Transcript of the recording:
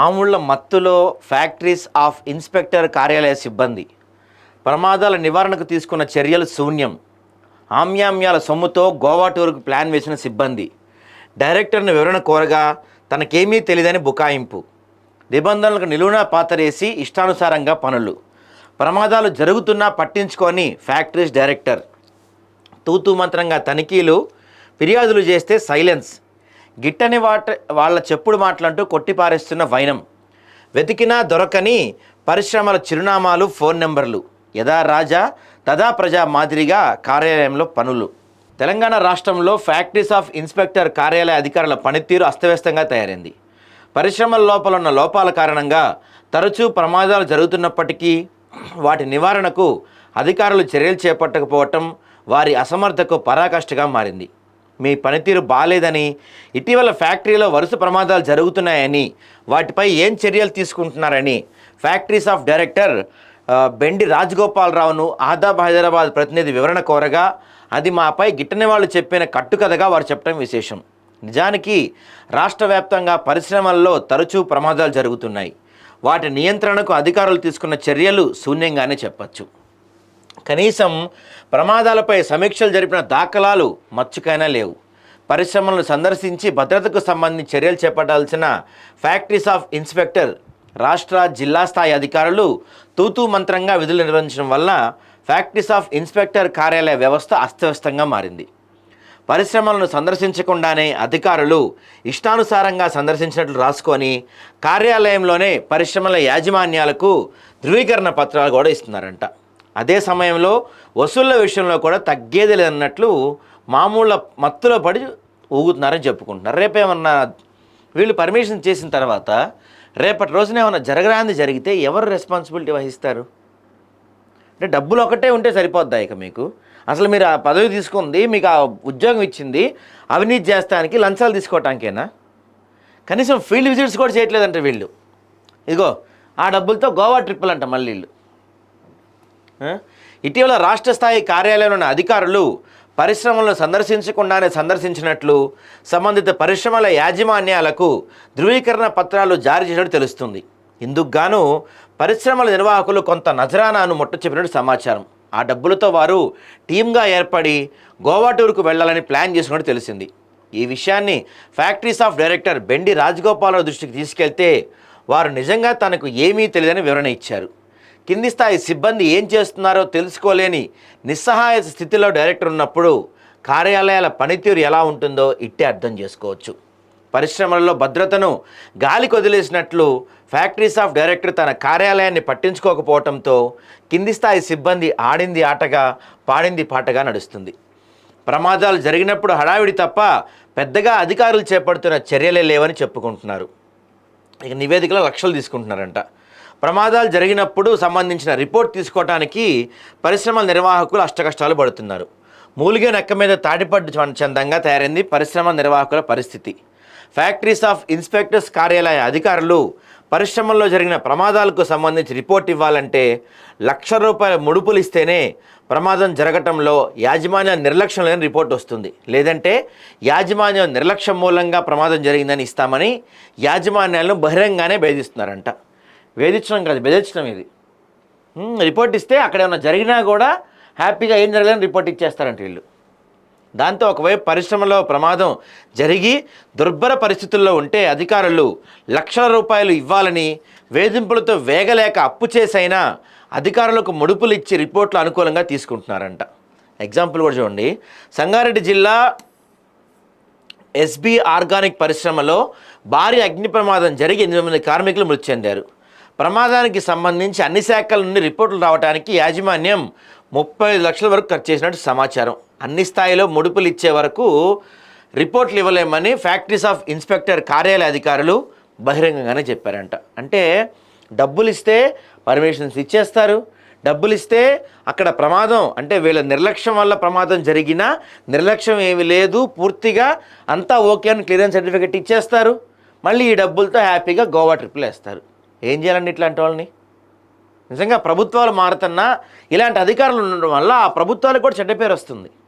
మామూళ్ళ మత్తులో factories of inspector కార్యాలయ సిబ్బంది. ప్రమాదాల నివారణకు తీసుకున్న చర్యలు శూన్యం. ఆమ్యామ్యాల సొమ్ముతో గోవా టూర్కు ప్లాన్ వేసిన సిబ్బంది. డైరెక్టర్ను వివరణ కోరగా తనకేమీ తెలియదని బుకాయింపు. నిబంధనలకు నిలువునా పాతరేసి ఇష్టానుసారంగా పనులు. ప్రమాదాలు జరుగుతున్నా పట్టించుకొని ఫ్యాక్టరీస్ డైరెక్టర్. తూతూ మంత్రంగా తనిఖీలు ఫిర్యాదులు చేస్తే సైలెన్స్. గిట్టని వాట వాళ్ళ చెప్పుడు మాటలంటూ కొట్టిపారేస్తున్న వైనం. వెతికినా దొరకని పరిశ్రమల చిరునామాలు ఫోన్ నెంబర్లు. యథా రాజా తదా ప్రజా మాదిరిగా కార్యాలయంలో పనులు. తెలంగాణ రాష్ట్రంలో ఫ్యాక్టరీస్ ఆఫ్ ఇన్స్పెక్టర్ కార్యాలయ అధికారుల పనితీరు అస్తవ్యస్తంగా తయారైంది. పరిశ్రమల లోపల ఉన్న లోపాల కారణంగా తరచూ ప్రమాదాలు జరుగుతున్నప్పటికీ వాటి నివారణకు అధికారులు చర్యలు చేపట్టకపోవటం వారి అసమర్థకు పరాకాష్ఠగా మారింది. మీ పనితీరు బాగాలేదని ఇటీవల ఫ్యాక్టరీలో వరుస ప్రమాదాలు జరుగుతున్నాయని వాటిపై ఏం చర్యలు తీసుకుంటున్నారని ఫ్యాక్టరీస్ ఆఫ్ డైరెక్టర్ బెండి రాజగోపాలరావును ఆదాబ్ హైదరాబాద్ ప్రతినిధి వివరణ కోరగా అది మాపై గిట్టని వాళ్ళు చెప్పిన కట్టుకథగా వారు చెప్పడం విశేషం. నిజానికి రాష్ట్ర వ్యాప్తంగా పరిశ్రమల్లో తరచూ ప్రమాదాలు జరుగుతున్నాయి. వాటి నియంత్రణకు అధికారులు తీసుకున్న చర్యలు శూన్యంగానే చెప్పచ్చు. కనీసం ప్రమాదాలపై సమీక్షలు జరిపిన దాఖలాలు మచ్చుకైనా లేవు. పరిశ్రమలను సందర్శించి భద్రతకు సంబంధించి చర్యలు చేపట్టాల్సిన ఫ్యాక్టరీస్ ఆఫ్ ఇన్స్పెక్టర్ రాష్ట్ర జిల్లా స్థాయి అధికారులు తూతూ మంత్రంగా విధులు నిర్వహించడం వల్ల ఫ్యాక్టరీస్ ఆఫ్ ఇన్స్పెక్టర్ కార్యాలయ వ్యవస్థ అస్తవ్యస్తంగా మారింది. పరిశ్రమలను సందర్శించకుండానే అధికారులు ఇష్టానుసారంగా సందర్శించినట్లు రాసుకొని కార్యాలయంలోనే పరిశ్రమల యాజమాన్యాలకు ధృవీకరణ పత్రాలు కూడా ఇస్తున్నారంట. అదే సమయంలో వసూళ్ళ విషయంలో కూడా తగ్గేది లేదన్నట్లు మామూలు మత్తులో పడి ఊగుతున్నారని చెప్పుకుంటున్నారు. రేపేమన్నా వీళ్ళు పర్మిషన్ చేసిన తర్వాత రేపటి రోజున ఏమైనా జరగరాంది జరిగితే ఎవరు రెస్పాన్సిబిలిటీ వహిస్తారు? అంటే డబ్బులు ఒకటే ఉంటే సరిపోద్దా ఇక మీకు? అసలు మీరు ఆ పదవి తీసుకుంది మీకు ఆ ఉద్యోగం ఇచ్చింది అవినీతి చేస్తానికి లంచాలు తీసుకోవటానికేనా? కనీసం ఫీల్డ్ విజిట్స్ కూడా చేయట్లేదంట వీళ్ళు. ఇదిగో ఆ డబ్బులతో గోవా ట్రిప్పులు అంట మళ్ళీ వీళ్ళు. ఇటీవల రాష్ట్ర స్థాయి కార్యాలయంలోని అధికారులు పరిశ్రమలను సందర్శించకుండానే సందర్శించినట్లు సంబంధిత పరిశ్రమల యాజమాన్యాలకు ధృవీకరణ పత్రాలు జారీ చేసినట్టు తెలుస్తుంది. ఇందుకు గాను పరిశ్రమల నిర్వాహకులు కొంత నజరానాను ముట్ట చెప్పినట్టు సమాచారం. ఆ డబ్బులతో వారు టీమ్గా ఏర్పడి గోవా టూర్కు వెళ్ళాలని ప్లాన్ చేసినట్టు తెలిసింది. ఈ విషయాన్ని factories of director Bendi Rajagopalarao దృష్టికి తీసుకెళ్తే వారు నిజంగా తనకు ఏమీ తెలియదని వివరణ ఇచ్చారు. కింది స్థాయి సిబ్బంది ఏం చేస్తున్నారో తెలుసుకోలేని నిస్సహాయ స్థితిలో డైరెక్టర్ ఉన్నప్పుడు కార్యాలయాల పనితీరు ఎలా ఉంటుందో ఇట్టే అర్థం చేసుకోవచ్చు. పరిశ్రమలలో భద్రతను గాలి వదిలేసినట్లు ఫ్యాక్టరీస్ ఆఫ్ డైరెక్టర్ తన కార్యాలయాన్ని పట్టించుకోకపోవడంతో కింది స్థాయి సిబ్బంది ఆడింది ఆటగా పాడింది పాటగా నడుస్తుంది. ప్రమాదాలు జరిగినప్పుడు హడావిడి తప్ప పెద్దగా అధికారులు చేపడుతున్న చర్యలే లేవని చెప్పుకుంటున్నారు. ఇక నివేదికలో లక్షలు తీసుకుంటున్నారంట. ప్రమాదాలు జరిగినప్పుడు సంబంధించిన రిపోర్ట్ తీసుకోవటానికి పరిశ్రమల నిర్వాహకులు అష్టకష్టాలు పడుతున్నారు. మూలిగే నెక్క మీద తాటిపడ్డు చందంగా తయారైంది పరిశ్రమ నిర్వాహకుల పరిస్థితి. ఫ్యాక్టరీస్ ఆఫ్ ఇన్స్పెక్టర్స్ కార్యాలయ అధికారులు పరిశ్రమల్లో జరిగిన ప్రమాదాలకు సంబంధించి రిపోర్ట్ ఇవ్వాలంటే లక్ష రూపాయల ముడుపులు ఇస్తేనే ప్రమాదం జరగటంలో యాజమాన్య నిర్లక్ష్యం లేని రిపోర్ట్ వస్తుంది. లేదంటే యాజమాన్యం నిర్లక్ష్యం మూలంగా ప్రమాదం జరిగిందని ఇస్తామని యాజమాన్యాలను బహిరంగానే భేదిస్తున్నారంట. వేధించడం కాదు బెదిరించడం ఇది. రిపోర్ట్ ఇస్తే అక్కడ ఏమైనా జరిగినా కూడా హ్యాపీగా ఏం జరగలేని రిపోర్ట్ ఇచ్చేస్తారంట వీళ్ళు. దాంతో ఒకవైపు పరిశ్రమలో ప్రమాదం జరిగి దుర్భర పరిస్థితుల్లో ఉంటే అధికారులు లక్షల రూపాయలు ఇవ్వాలని వేధింపులతో వేగలేక అప్పు చేసైనా అధికారులకు ముడుపులు ఇచ్చి రిపోర్ట్లు అనుకూలంగా తీసుకుంటున్నారంట. ఎగ్జాంపుల్ కూడా చూడండి. సంగారెడ్డి జిల్లా ఎస్బీ ఆర్గానిక్ పరిశ్రమలో భారీ అగ్ని ప్రమాదం జరిగి ఎనిమిది మంది కార్మికులు మృతి చెందారు. ప్రమాదానికి సంబంధించి అన్ని శాఖల నుండి రిపోర్టులు రావడానికి యాజమాన్యం ముప్పై లక్షల వరకు ఖర్చు చేసినట్టు సమాచారం. అన్ని స్థాయిలో ముడుపులు ఇచ్చే వరకు రిపోర్ట్లు ఇవ్వలేమని ఫ్యాక్టరీస్ ఆఫ్ ఇన్స్పెక్టర్ కార్యాలయ అధికారులు బహిరంగంగానే చెప్పారంట. అంటే డబ్బులు ఇస్తే పర్మిషన్స్ ఇచ్చేస్తారు. డబ్బులు ఇస్తే అక్కడ ప్రమాదం అంటే వీళ్ళ నిర్లక్ష్యం వల్ల ప్రమాదం జరిగినా నిర్లక్ష్యం ఏమీ లేదు పూర్తిగా అంతా ఓకే అని క్లియరెన్స్ సర్టిఫికెట్ ఇచ్చేస్తారు. మళ్ళీ ఈ డబ్బులతో హ్యాపీగా గోవా ట్రిప్లు వేస్తారు. ఏం చేయాలండి ఇట్లాంటి వాళ్ళని? నిజంగా ప్రభుత్వాలు మారుతున్నా ఇలాంటి అధికారులు ఉండడం వల్ల ఆ ప్రభుత్వాలకు కూడా చెడ్డ పేరు వస్తుంది.